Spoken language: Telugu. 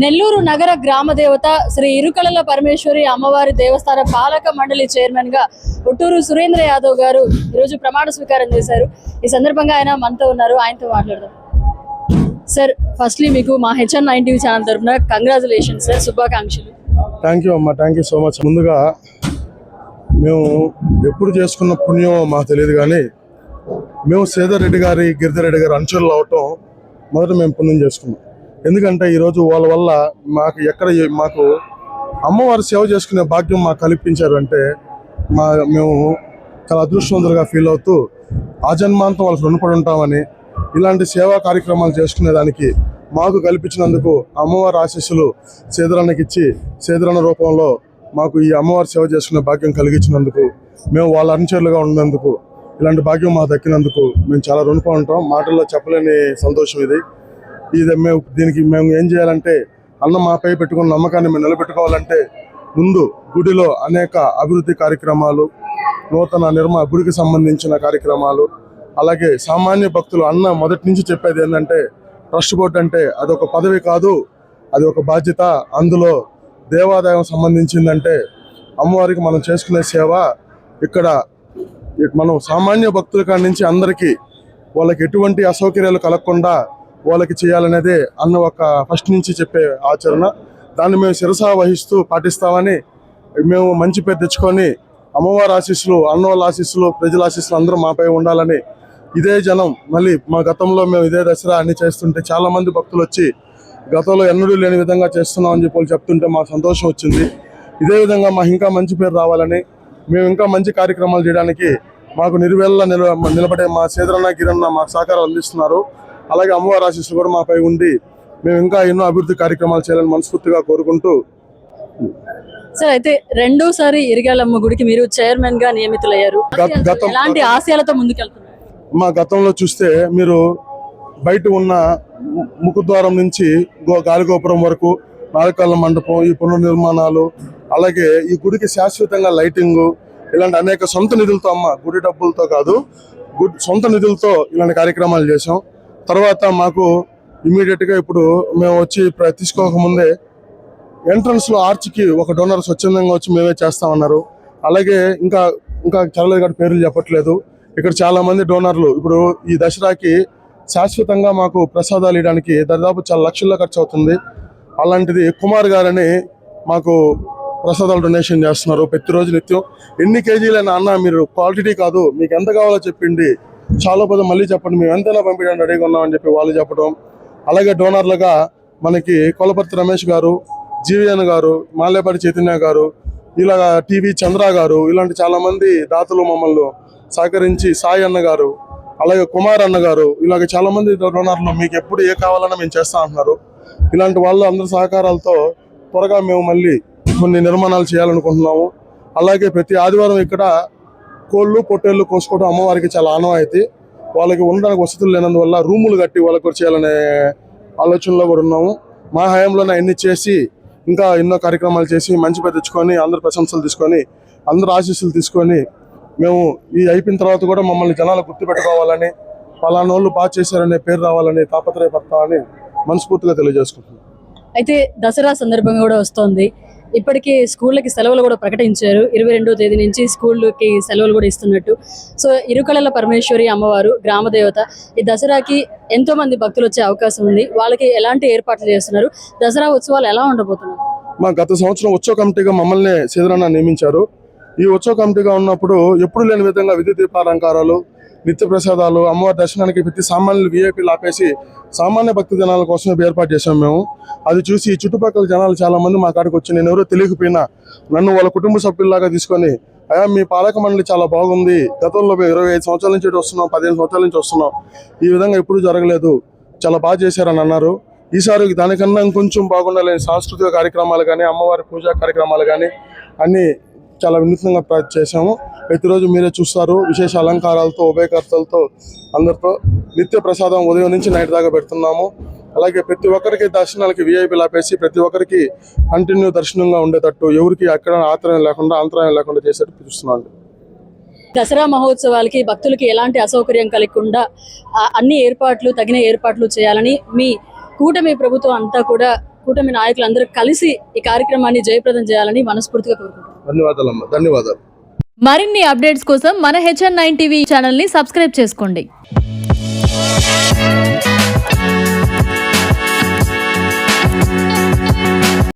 నెల్లూరు నగర గ్రామ దేవత శ్రీ ఇరుకళల పరమేశ్వరి అమ్మవారి దేవస్థాన పాలక మండలి చైర్మన్గా ఉట్టూరు సురేంద్ర యాదవ్ గారు ఈరోజు ప్రమాణ స్వీకారం చేశారు. ఈ సందర్భంగా ఆయన మనతో ఉన్నారు. ఆయనతో మాట్లాడదాం. సార్ ఫస్ట్లీ మీకు మా హెచ్ఎన్ నైన్ టీవీ ఛానల్ తరఫున కంగ్రాచులేషన్ సార్ శుభాకాంక్షలు. థ్యాంక్ యూ అమ్మా. థ్యాంక్ యూ సో మచ్ ముందుగా మేము ఎప్పుడు చేసుకున్న పుణ్యం మాకు తెలియదు కానీ మేము సేదర్ రెడ్డి గారి గిరిధర్ రెడ్డి గారి అంచులు అవటం మొదట మేము పుణ్యం చేసుకున్నాం. ఎందుకంటే ఈరోజు వాళ్ళ వల్ల మాకు ఎక్కడ మాకు అమ్మవారి సేవ చేసుకునే భాగ్యం మాకు కల్పించారు అంటే మా మేము చాలా అదృష్టవంతులుగా ఫీల్ అవుతూ ఆ జన్మాంతం వాళ్ళకి రుణపడి ఉంటామని ఇలాంటి సేవా కార్యక్రమాలు చేసుకునేదానికి మాకు కల్పించినందుకు అమ్మవారి ఆశీస్సులు సేదరానికి ఇచ్చి సేదరణ రూపంలో మాకు ఈ అమ్మవారి సేవ చేసుకునే భాగ్యం కలిగించినందుకు మేము వాళ్ళ అనుచరులుగా ఉన్నందుకు ఇలాంటి భాగ్యం మాకు దక్కినందుకు మేము చాలా రుణపడి ఉంటాం. మాటల్లో చెప్పలేని సంతోషం ఇది. ఇది మేము దీనికి మేము ఏం చేయాలంటే అన్న మాపై పెట్టుకున్న నమ్మకాన్ని మేము నిలబెట్టుకోవాలంటే ముందు గుడిలో అనేక అభివృద్ధి కార్యక్రమాలు నూతన నిర్మా గుడికి సంబంధించిన కార్యక్రమాలు అలాగే సామాన్య భక్తులు అన్న మొదటి నుంచి చెప్పేది ఏంటంటే ట్రస్ట్ బోర్డు అంటే అదొక పదవి కాదు అది ఒక బాధ్యత. అందులో దేవాదాయం సంబంధించిందంటే అమ్మవారికి మనం చేసుకునే సేవ ఇక్కడ మనం సామాన్య భక్తుల కాడి నుంచి అందరికీ వాళ్ళకి ఎటువంటి అసౌకర్యాలు కలగకుండా వాళ్ళకి చేయాలనేదే అన్న ఒక ఫస్ట్ నుంచి చెప్పే ఆచరణ. దాన్ని మేము శిరసా వహిస్తూ పాటిస్తామని మేము మంచి పేరు తెచ్చుకొని అమ్మవారి ఆశీస్సులు అన్న వాళ్ళ ఆశీస్సులు ప్రజల ఆశీస్సులు అందరూ మాపై ఉండాలని ఇదే జనం మళ్ళీ మా గతంలో మేము ఇదే దసరా అన్ని చేస్తుంటే చాలా మంది భక్తులు వచ్చి గతంలో ఎన్నడూ లేని విధంగా చేస్తున్నాం అని చెప్పి చెప్తుంటే మాకు సంతోషం వచ్చింది. ఇదే విధంగా మాకు ఇంకా మంచి పేరు రావాలని మేము ఇంకా మంచి కార్యక్రమాలు చేయడానికి మాకు నిర్వేళ్ళ నిల నిలబడే మా సేదరన్న గిరన్న మాకు సహకారం అందిస్తున్నారు. అలాగే అమ్మవారి ఆశీస్సులు కూడా మాపై ఉండి మేము ఇంకా ఎన్నో అభివృద్ధి కార్యక్రమాలు చేయాలని మనస్ఫూర్తిగా కోరుకుంటూ సార్ అయితే రెండోసారి ఇరిగాలమ్మ గుడికి మీరు చైర్మన్గా నియమితులయ్యారు. ఎలాంటి ఆశయాలతో ముందుకెళ్తున్నారు? మా గతంలో చూస్తే మీరు బయట ఉన్న ముఖద్వారం నుంచి గో గాలిగోపురం వరకు నాలుకల్ల మండపం ఈ పునర్నిర్మాణాలు అలాగే ఈ గుడికి శాశ్వతంగా లైటింగ్ ఇలాంటి అనేక సొంత నిధులతో అమ్మ గుడి డబ్బులతో కాదు గుడ్ సొంత నిధులతో ఇలాంటి కార్యక్రమాలు చేసాం తర్వాత మాకు ఇమీడియట్గా ఇప్పుడు మేము వచ్చి ప్ర- తీసుకోకముందే ఎంట్రన్స్లో ఆర్చ్కి ఒక డోనర్ స్వచ్ఛందంగా వచ్చి మేమే చేస్తామన్నారు. అలాగే ఇంకా ఇంకా చాలా గారి పేర్లు చెప్పట్లేదు. ఇక్కడ చాలా మంది డోనర్లు ఇప్పుడు ఈ దసరాకి శాశ్వతంగా మాకు ప్రసాదాలు ఇవ్వడానికి దాదాపు చాలా లక్షల్లో ఖర్చు అవుతుంది. అలాంటిది కుమార్ గారని మాకు ప్రసాదాలు డొనేషన్ చేస్తున్నారు. ప్రతిరోజు నిత్యం ఎన్ని కేజీలైనా అన్న మీరు క్వాలిటీ కాదు మీకు ఎంత కావాలో చెప్పిండి చాలా పదం మళ్ళీ చెప్పండి మేము ఎంతైనా పంపించడానికి రెడీగా ఉన్నామని చెప్పి వాళ్ళు చెప్పడం. అలాగే డోనర్లుగా మనకి కొలపర్తి రమేష్ గారు జీవిఎన్ గారు మాల్యపాటి చైతన్య గారు ఇలాగా టీవీ చంద్ర గారు ఇలాంటి చాలా మంది దాతలు మమ్మల్ని సహకరించి సాయి అన్న గారు అలాగే కుమార్ అన్న గారు ఇలాగ చాలా మంది డోనర్లు మీకు ఎప్పుడు ఏ కావాలన్నా మేము చేస్తా అంటున్నారు. ఇలాంటి వాళ్ళు అందరి సహకారాలతో త్వరగా మేము మళ్ళీ కొన్ని నిర్మాణాలు చేయాలనుకుంటున్నాము. అలాగే ప్రతి ఆదివారం ఇక్కడ కోళ్ళు పొట్టేళ్ళు కోసుకోవడం అమ్మవారికి చాలా ఆనవాయితీ. వాళ్ళకి ఉండడానికి వసతులు లేనందువల్ల రూములు కట్టి వాళ్ళకి చేయాలనే ఆలోచనలో కూడా ఉన్నాము. మా హయాంలోనే అన్ని చేసి ఇంకా ఎన్నో కార్యక్రమాలు చేసి మంచి పేరు తెచ్చుకొని అందరు ప్రశంసలు తీసుకొని అందరు ఆశీస్సులు తీసుకొని మేము ఈ అయిపోయిన తర్వాత కూడా మమ్మల్ని జనాలు గుర్తుపెట్టుకోవాలని పలానా వాళ్ళు బాగా చేశారనే పేరు రావాలని తాపత్రయపడతామని మనస్ఫూర్తిగా తెలియజేసుకుంటున్నాం. అయితే దసరా సందర్భంగా కూడా వస్తుంది. ఇప్పటికే స్కూళ్ళకి సెలవులు కూడా ప్రకటించారు. ఇరవై రెండో తేదీ నుంచి స్కూళ్ళకి సెలవులు కూడా ఇస్తున్నట్టు. సో ఇరుకళల పరమేశ్వరి అమ్మవారు గ్రామదేవత ఈ దసరాకి ఎంతో మంది భక్తులు వచ్చే అవకాశం ఉంది. వాళ్ళకి ఎలాంటి ఏర్పాట్లు చేస్తున్నారు? దసరా ఉత్సవాలు ఎలా ఉండబోతున్నారు మా గత సంవత్సరం ఉత్సవ కమిటీగా మమ్మల్ని సీదరన్న నియమించారు. ఈ ఉత్సవ కమిటీగా ఉన్నప్పుడు ఎప్పుడు లేని విధంగా విద్యుత్ దీపాలంకారాలు నిత్య ప్రసాదాలు అమ్మవారి దర్శనానికి ప్రతి సామాన్యులు వీఐపీలు ఆపేసి సామాన్య భక్తి జనాల కోసం ఏర్పాటు చేశాం మేము. అది చూసి చుట్టుపక్కల జనాలు చాలా మంది మా కాడికి వచ్చి నేను ఎవరో తెలియకపోయినా నన్ను వాళ్ళ కుటుంబ సభ్యుల్లాగా తీసుకొని అయ్యా మీ పాలక మండలి చాలా బాగుంది. గతంలో మేము ఇరవై ఐదు సంవత్సరాల నుంచి వస్తున్నాం పదిహేను సంవత్సరాల నుంచి వస్తున్నాం. ఈ విధంగా ఎప్పుడూ జరగలేదు. చాలా బాగా చేశారని అన్నారు. ఈసారి దానికన్నా ఇంకొంచెం బాగుండాలని సాంస్కృతిక కార్యక్రమాలు కానీ అమ్మవారి పూజా కార్యక్రమాలు కానీ అన్నీ చాలా వినూత్నంగా ప్రయత్ చేశాము. ప్రతిరోజు మీరే చూస్తారు. విశేష అలంకారాలతో ఉభయకర్తలతో అందరితో నిత్య ప్రసాదం ఉదయం నుంచి నైట్ దాకా పెడుతున్నాము. అలాగే ప్రతి ఒక్కరికి దర్శనాలకి విఐపీలు ఆపేసి ప్రతి ఒక్కరికి కంటిన్యూ దర్శనంగా ఉండేటట్టు ఎవరికి అక్కడ ఆత్రయం లేకుండా అంతరాయం లేకుండా చేసేటట్టు చూస్తున్నాను దసరా మహోత్సవాలకి భక్తులకి ఎలాంటి అసౌకర్యం కలగకుండా అన్ని ఏర్పాట్లు తగిన ఏర్పాట్లు చేయాలని మీ కూటమి ప్రభుత్వం అంతా కూడా కూటమి నాయకులందరూ కలిసి ఈ కార్యక్రమాన్ని జయప్రదం చేయాలని మనస్ఫూర్తిగా కోరుకుంటున్నాను ధన్యవాదాలమ్మా. ధన్యవాదాలు. మరిన్ని అప్డేట్స్ కోసం మన హెచ్ఎన్ నైన్ టీవీ ఛానల్ని సబ్స్క్రైబ్ చేసుకోండి.